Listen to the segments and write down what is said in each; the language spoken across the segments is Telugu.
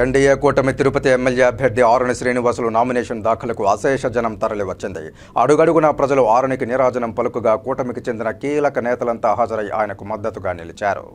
ఎన్డీఏ కూటమి తిరుపతి ఎమ్మెల్యే అభ్యర్థి ఆరుని శ్రీనివాసులు నామినేషన్ దాఖలకు అశేష జనం తరలి వచ్చింది. అడుగడుగునా ప్రజలు ఆరునికి నీరాజనం పలుకుగా కూటమికి చెందిన కీలక నేతలంతా హాజరై ఆయనకు మద్దతుగా నిలిచారు.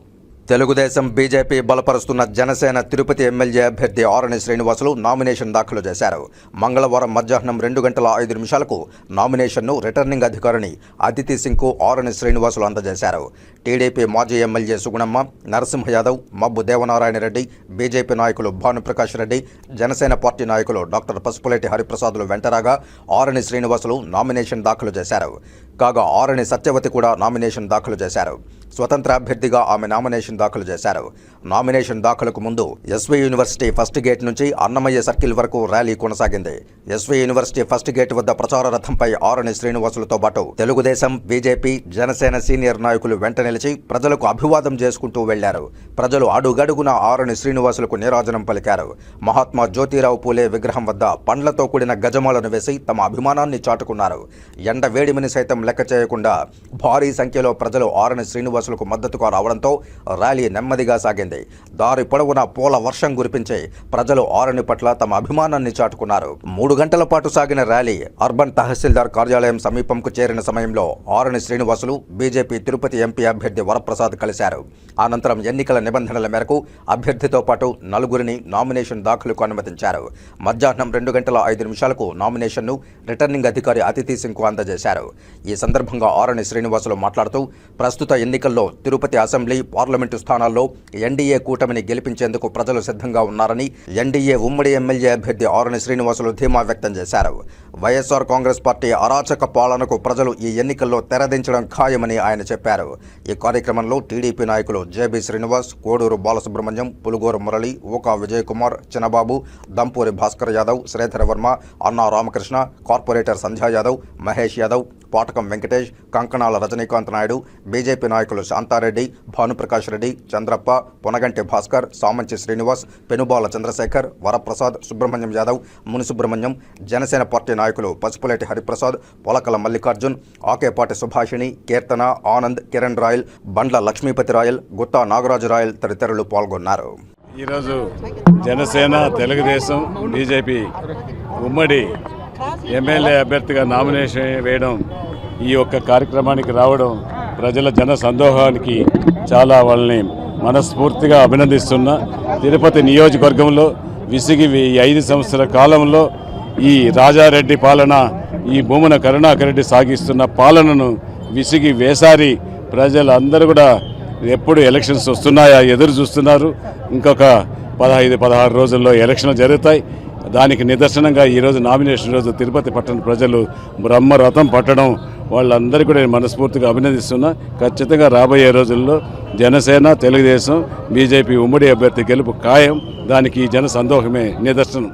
తెలుగుదేశం బీజేపీ బలపరుస్తున్న జనసేన తిరుపతి ఎమ్మెల్యే అభ్యర్థి ఆరణి శ్రీనివాసులు నామినేషన్ దాఖలు చేశారు. మంగళవారం మధ్యాహ్నం రెండు గంటల ఐదు నిమిషాలకు నామినేషన్ను రిటర్నింగ్ అధికారిని అదితి సింగ్కు ఆరణి శ్రీనివాసులు అందజేశారు. టీడీపీ మాజీ ఎమ్మెల్యే సుగుణమ్మ నరసింహ యాదవ్ మబ్బు దేవనారాయణ రెడ్డి బీజేపీ నాయకులు భానుప్రకాష్ రెడ్డి జనసేన పార్టీ నాయకులు డాక్టర్ పసుపులేటి హరిప్రసాదులు వెంటరాగా ఆరణి శ్రీనివాసులు నామినేషన్ దాఖలు చేశారు. కాగా ఆరణి సత్యవతి కూడా నామినేషన్ దాఖలు చేశారు. స్వతంత్ర అభ్యర్థిగా ఆమె నామినేషన్ దాఖలు చేశారు. నామినేషన్ దాఖలకు ముందు ఎస్వి యూనివర్సిటీ ఫస్ట్ గేట్ నుంచి అన్నమయ్య సర్కిల్ వరకు ర్యాలీ కొనసాగింది. ఎస్వి యూనివర్సిటీ ఫస్ట్ గేట్ వద్ద ప్రచార రథంపై ఆరణి శ్రీనివాసులతో పాటు తెలుగుదేశం బీజేపీ జనసేన సీనియర్ నాయకులు వెంట నిలిచి ప్రజలకు అభివాదం చేసుకుంటూ వెళ్ళారు. ప్రజలు అడుగడుగున ఆరణి శ్రీనివాసులకు నీరాజనం పలికారు. మహాత్మా జ్యోతిరావు పూలే విగ్రహం వద్ద పండ్లతో కూడిన గజమాలను వేసి తమ అభిమానాన్ని చాటుకున్నారు. ఎండ వేడిమిని సైతం లెక్క చేయకుండా భారీ సంఖ్యలో ప్రజలు ఆరణి శ్రీనివాసులకు మద్దతుగా రావడంతో ర్యాలీ నెమ్మదిగా సాగింది. దారి పొడవునా పూల వర్షం కురిపించి ప్రజలు ఆరణి పట్ల తమ అభిమానాన్ని చాటుకున్నారు. మూడు గంటల పాటు సాగిన ర్యాలీ అర్బన్ తహసీల్దార్ కార్యాలయం సమీపంకు చేరిన సమయంలో ఆరణి శ్రీనివాసులు బీజేపీ తిరుపతి ఎంపీ అభ్యర్థి వరప్రసాద్ కలిశారు. అనంతరం ఎన్నికల నిబంధనల మేరకు అభ్యర్థితో పాటు నలుగురిని నామినేషన్ దాఖలుకు అనుమతించారు. మధ్యాహ్నం రెండు గంటల ఐదు నిమిషాలకు నామినేషన్ను రిటర్నింగ్ అధికారి అతిథి సింగ్కు అందజేశారు. ఈ సందర్భంగా ఆరణి శ్రీనివాసులు మాట్లాడుతూ ప్రస్తుత ఎన్నికల్లో తిరుపతి అసెంబ్లీ పార్లమెంటు స్థానాల్లో ఎన్డీఏ కూటమిని గెలిపించేందుకు ప్రజలు సిద్ధంగా ఉన్నారని ఎన్డీఏ ఉమ్మడి ఎమ్మెల్యే అభ్యర్థి ఆరణి శ్రీనివాసులు ధీమా వ్యక్తం చేశారు. వైఎస్ఆర్ కాంగ్రెస్ పార్టీ అరాచక పాలనకు ప్రజలు ఈ ఎన్నికల్లో తెరదించడం ఖాయమని ఆయన చెప్పారు. ఈ కార్యక్రమంలో టీడీపీ నాయకులు JB Srinivas Koduru Balasubrahmanyam Pulugoru Murali Ooka Vijayakumar Chinababu Dampuri Bhaskar Yadav Sridhara Varma Anna Ramakrishna corporator Sandhya Yadav Mahesh Yadav Patakam Venkatesh Kankanala Rajinikanth Naidu BJP నాయకులు శాంతారెడ్డి భానుప్రకాష్ రెడ్డి చంద్రప్ప పొనగంటి భాస్కర్ సామంచి శ్రీనివాస్ పెనుబాల చంద్రశేఖర్ వరప్రసాద్ సుబ్రహ్మణ్యం యాదవ్ మునిసుబ్రహ్మణ్యం జనసేన పార్టీ నాయకులు Pasupuleti Hariprasad Polakala Mallikarjun Akepati Subhashini Keerthana Anand Kiran royal Bandla Lakshmipathi royal Gutta Nagaraju royal తదితరులు పాల్గొన్నారు. ఈరోజు జనసేన తెలుగుదేశం బీజేపీ ఉమ్మడి ఎమ్మెల్యే అభ్యర్థిగా నామినేషన్ వేయడం ఈ యొక్క కార్యక్రమానికి రావడం ప్రజల జన సందోహానికి చాలా వాళ్ళని మనస్ఫూర్తిగా అభినందిస్తున్నా. తిరుపతి నియోజకవర్గంలో విసిగి ఈ ఐదు సంవత్సరాల కాలంలో ఈ రాజారెడ్డి పాలన ఈ భూమన కరుణాకర్ రెడ్డి సాగిస్తున్న పాలనను విసిగి వేసారి ప్రజలందరూ కూడా ఎప్పుడు ఎలక్షన్స్ వస్తున్నాయా ఎదురు చూస్తున్నారు. ఇంకొక పదహైదు పదహారు రోజుల్లో ఎలక్షన్లు జరుగుతాయి. దానికి నిదర్శనంగా ఈరోజు నామినేషన్ రోజు తిరుపతి పట్టణ ప్రజలు బ్రహ్మరథం పట్టడం వాళ్ళందరికీ కూడా నేను మనస్ఫూర్తిగా అభినందిస్తున్నా. ఖచ్చితంగా రాబోయే రోజుల్లో జనసేన తెలుగుదేశం బీజేపీ ఉమ్మడి అభ్యర్థి గెలుపు ఖాయం. దానికి ఈ జన సందోహమే నిదర్శనం.